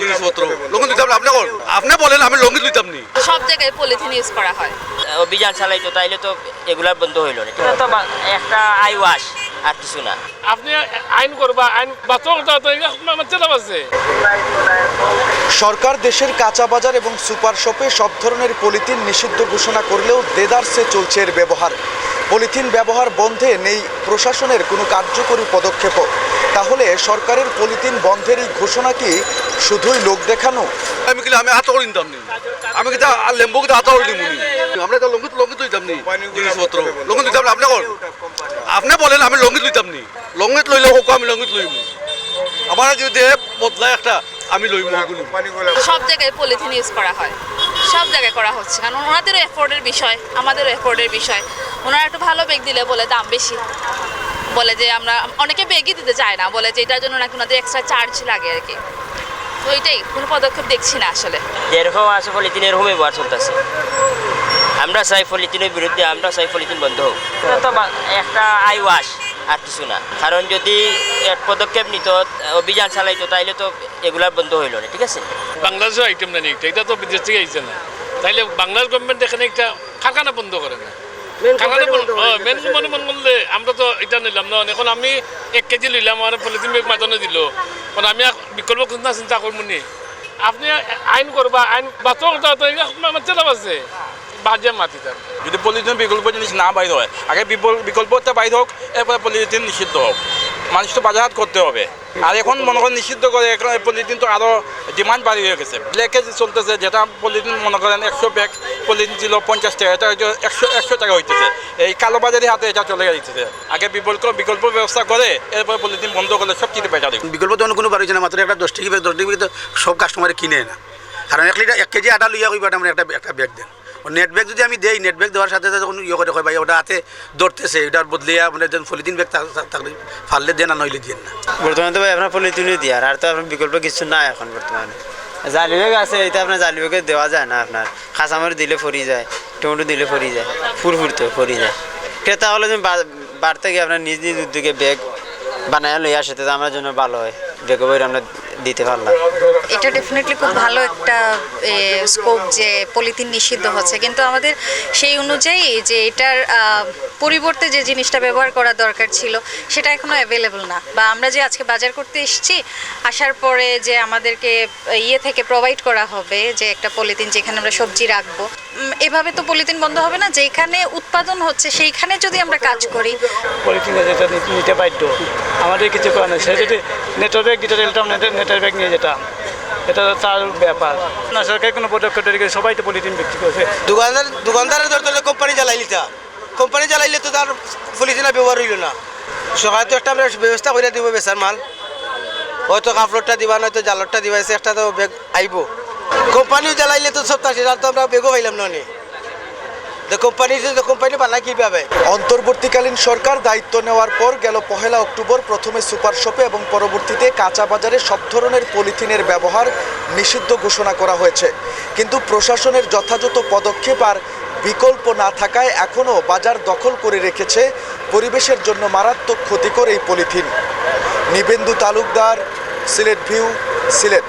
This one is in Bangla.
জিনিসপত্র। লঙ্গিত দিতাম আপনি আপনি বলেন আমি লঙ্গিত দিতাম নি সব জায়গায় পলিথিন ইউজ করা হয়। অভিযান চালাইতো তাইলে তো এগুলা বন্ধ হইল না। এটা তো একটা আই ওয়াশ আর কিছু না। আপনি আইন করবা আইন বাঁচক চেলা আছে। সরকার দেশের কাঁচা বাজার এবং সুপার শপে সব ধরনের পলিথিন নিষিদ্ধ ঘোষণা করলেও দেদারসে চলছে এর ব্যবহার। পলিথিন ব্যবহার বন্ধে নেই প্রশাসনের কোনো কার্যকরী পদক্ষেপও। তাহলে সরকারের পলিথিন বন্ধের এই ঘোষণা কি শুধুই লোক দেখানো? আমি কিন্তু আমি হাত করে নিতাম নি আমি আর লেম্বু হাত করে দিব আমরা তো লঙ্গিত লঙ্গিত দিতাম নি জিনিসপত্র। লঙ্গিত দিতাম আপনি কোন আপনি বলেন আমি লঙ্গিত দিতাম নি। লঙ্গিত লইলে হোক আমি লঙ্গিত লইম। আমার যদি বদলায় একটা আমি লইম ওগুলো সব জায়গায় পলিথিন ইউজ করা হয়। সব জায়গায় করা হচ্ছে। কারণ ওনাদেরও এফোর্ডের বিষয় আমাদেরও এফোর্ডের বিষয়। ওনারা একটু ভালো বেগ দিলে বলে দাম বেশি। বলে যে আমরা অনেকে বেগই দিতে চায় না বলে যে এটার জন্য নাকি ওনাদের এক্সট্রা চার্জ লাগে আর কি। তো এটাই কোনো পদক্ষেপ দেখছি না আসলে। যেরকম আছে পলিথিন এরকম ব্যবহার চলতেছে। আমরা চাই পলিথিনের বিরুদ্ধে আমরা চাই পলিথিন বন্ধ হোক। তো একটা আই ওয়াশ আর কিছু না। কারণ যদি এক পদক্ষেপ নিত অভিযান চালাইতো তাইলে তো এগুলা বন্ধ হইল না ঠিক আছে? বাংলাদেশের আইটেম না এটা এটা তো বিদেশ থেকে আইছে না। তাইলে বাংলাদেশ গভর্নমেন্ট এখানে একটা কারখানা বন্ধ করে না। মেন মনে মন করলে আমরা তো এটা নিলাম না। এখন আমি এক কেজি লইলাম পলিথিন ব্যাগ মাঝনে দিল। কারণ আমি বিকল্প চিন্তা চিন্তা করব নি। আপনি আইন করবা আছে। বাজে মাতি তার যদি পলিথিন বিকল্প জিনিস না বাইর হয় আগে বিকল্প বিকল্পটা বাইর হোক এরপরে পলিথিন নিষিদ্ধ হোক মানুষ তো বাজার করতে হবে। আর এখন মনে করেন নিষিদ্ধ করে এখন পলিথিন তো আরও ডিমান্ড বাড়ি হয়ে গেছে। ব্ল্যাকে যে চলতেছে, যেটা পলিথিন মনে করেন একশো ব্যাগ পলিথিন ছিল পঞ্চাশ টাকা, এটা একশো একশো টাকা হইতেছে। এই কালোবাজারি হাতে এটা চলে যাইতেছে আগে বিকল্প বিকল্প ব্যবস্থা করে এরপরে পলিথিন বন্ধ করলে সব বেচা দিবে বিকল্প তো কোনো হয়েছে না, মাত্র একটা দশ টিকি দশ টিকি সব কাস্টমারে কিনে না। কারণ এক লিটার এক কেজি আটা লইয়া কইবা আমরা একটা একটা ব্যাগ দেন। নেট ব্যাগ যদি আমি দেই নেট ব্যাগ দেওয়ার সাথে সাথে যখন ইয়ে করে হয় ভাই, ওটা হাতে ধরতেছে ওটার বদলিয়া মানে যেন পলিথিন ব্যাগ থাকলে ফাললে দেন আর নইলে দিয়ে না। বর্তমানে তো ভাই আপনার পলিথিনই দিয়ার আর তো আপনার বিকল্প কিছু নাই এখন বর্তমানে। জালি ব্যাগ আছে এটা আপনার জালি ব্যাগে দেওয়া যায় না আপনার। খাঁচামারি দিলে ফরি যায়, টমেটো দিলে ফরি যায় ফুর ফুরতে ফরি যায়। ক্রেতা হলে তুমি বাড়তে গিয়ে আপনার নিজ নিজ উদ্যোগে ব্যাগ বানায় লই আসে, তো আমার জন্য ভালো হয়। ব্যাগে আমরা দিতে পারলাম। এটা ডেফিনেটলি খুব ভালো একটা স্কোপ যে পলিথিন নিষিদ্ধ হচ্ছে। কিন্তু আমাদের সেই অনুযায়ী যে এটার পরিবর্তে যে জিনিসটা ব্যবহার করা দরকার ছিল সেটা এখনও অ্যাভেলেবল না। বা আমরা যে আজকে বাজার করতে এসেছি আসার পরে যে আমাদেরকে ইয়ে থেকে প্রোভাইড করা হবে যে একটা পলিথিন যেখানে আমরা সবজি রাখব এভাবে তো পলিথিন বন্ধ হবে না যেখানে উৎপাদন হচ্ছে সেইখানে যদি আমরা কাজ করি। পলিথিন যেটা নিতে বাধ্য আমাদের কিছু করার নেই। সে যদি নেটের ব্যাগ দিতে চাইতাম নেটের ব্যাগ নিয়ে যেতাম। এটা তার ব্যাপার। না, সরকার কোনো পদক্ষেপ তৈরি সবাই তো পলিথিন বিক্রি করছে। দোকানদার দোকানদারের ধরতে কোম্পানি জ্বালাই লিতা কোম্পানি জ্বালাইলে তো তার পলিথিনের ব্যবহার হইল না। সরকার তো একটা ব্যবস্থা করে দিব বেচার মাল। হয়তো কাপড়টা দিবা, নয়তো জালরটা দিবা একটা তো বেগ আইব। কোম্পানিও জ্বালাইলে তো সব থাকে তো আমরা বেগও পাইলাম না। কোম্পানি কীভাবে? অন্তর্বর্তীকালীন সরকার দায়িত্ব নেওয়ার পর গেল পহেলা অক্টোবর প্রথমে সুপার শপে এবং পরবর্তীতে কাঁচা বাজারে সব ধরনের পলিথিনের ব্যবহার নিষিদ্ধ ঘোষণা করা হয়েছে। কিন্তু প্রশাসনের যথাযথ পদক্ষেপ আর বিকল্প না থাকায় এখনও বাজার দখল করে রেখেছে পরিবেশের জন্য মারাত্মক ক্ষতিকর এই পলিথিন। নিবেন্দু তালুকদার, সিলেট ভিউ, সিলেট।